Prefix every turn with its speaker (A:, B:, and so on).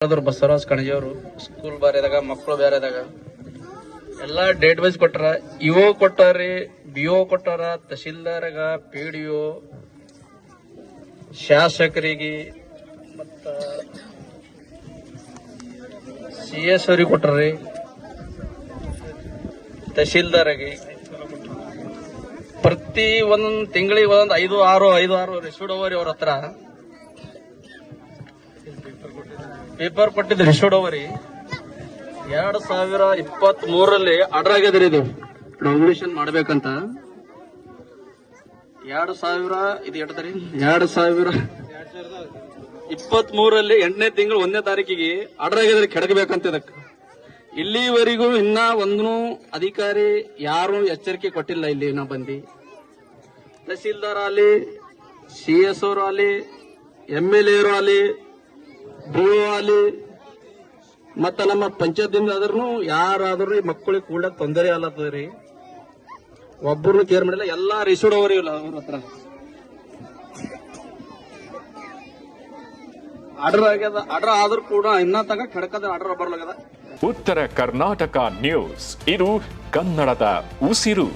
A: Basavaraj ಕಣಜಿಯವರು school ಬೇರೆದಾಗ ಮಕ್ಕಳು ಬೇರೆದಾಗ ಎಲ್ಲಾ ಡೇಟ್ ವೈಸ್ ಕೊಟ್ಟಾರ ಇಒ ಕೊಟ್ಟಾರಿ ಒ ಕೊಟ್ಟಾರ, ತಹಶೀಲ್ದಾರಗ ಪಿ ಡಿ ಒ ಶಾಸಕರಿಗೆ ಮತ್ತ ಸಿ ಎಸ್ ಅವ್ರಿಗೆ ಕೊಟ್ಟಾರಿ, ತಹಶೀಲ್ದಾರಿಗೆ ಪ್ರತಿ ಒಂದ್ ತಿಂಗಳಿಗೆ ಒಂದೊಂದ್ ಐದು ಆರು ಐದು ಆರು ರಿಸೀಡ್ ಅವರಿ ಅವ್ರ ಹತ್ರ ಪೇಪರ್ ಕೊಟ್ಟಿದ್ದು ರಿಶೋಡ್ ಅವರಿ ಎರಡ್ ಸಾವಿರ ಇಪ್ಪತ್ತ್ ಮೂರಲ್ಲಿ ಆರ್ಡರ್ ಆಗ್ಯದ್ರಿ ಇದು. ರೆವಲ್ಯೂಷನ್ ಮಾಡ್ಬೇಕಂತ. ಎರಡ್ ಸಾವಿರ ಇದು ಎಡ್ತರಿ ಎರಡ್ ಸಾವಿರ ಇಪ್ಪತ್ತ್ ಮೂರಲ್ಲಿ ಎಂಟನೇ ತಿಂಗಳು ಒಂದನೇ ತಾರೀಕಿಗೆ ಆರ್ಡರ್ ಆಗ್ಯದ್ರಿ ಕೆಡಗಬೇಕಂತ ಇದಕ್ಕೆ. ಇಲ್ಲಿವರೆಗೂ ಇನ್ನ ಒಂದು ಅಧಿಕಾರಿ ಯಾರು ಎಚ್ಚರಿಕೆ ಕೊಟ್ಟಿಲ್ಲ ಇಲ್ಲಿ ನಾ ಬಂದಿ. ತಹಸೀಲ್ದಾರ್ ಆಲಿ ಸಿ ಎಸ್ ಅವರು ಆಲಿ ಎಂ ಎಲ್ ಎರು ಅಲ್ಲಿ ಮತ್ತ ನಮ್ಮ ಪಂಚಾಯತ್ದಿಂದ ಆದ್ರೂ ಯಾರಾದ್ರೂ ಮಕ್ಕಳಿಗೆ ಕೂಡ ತೊಂದರೆ ಅಲ್ಲತ್ತದ್ರಿ ಒಬ್ಬರನ್ನು ಕೇರ್ ಮಾಡಿಲ್ಲ, ಎಲ್ಲಾ ರಿಸೋರ್ಡ್ ಅವರಿ ಇಲ್ಲ ಅವ್ರ ಹತ್ರ. ಆರ್ಡರ್ ಆಗ್ಯದ ಆರ್ಡರ್ ಆದ್ರೂ ಕೂಡ ಇನ್ನ ತಗ ಕಡಕದ ಆರ್ಡರ್ ಬರ್ಲಾಗದ
B: ಉತ್ತರ ಕರ್ನಾಟಕ ನ್ಯೂಸ್ ಇದು ಕನ್ನಡದ ಉಸಿರು.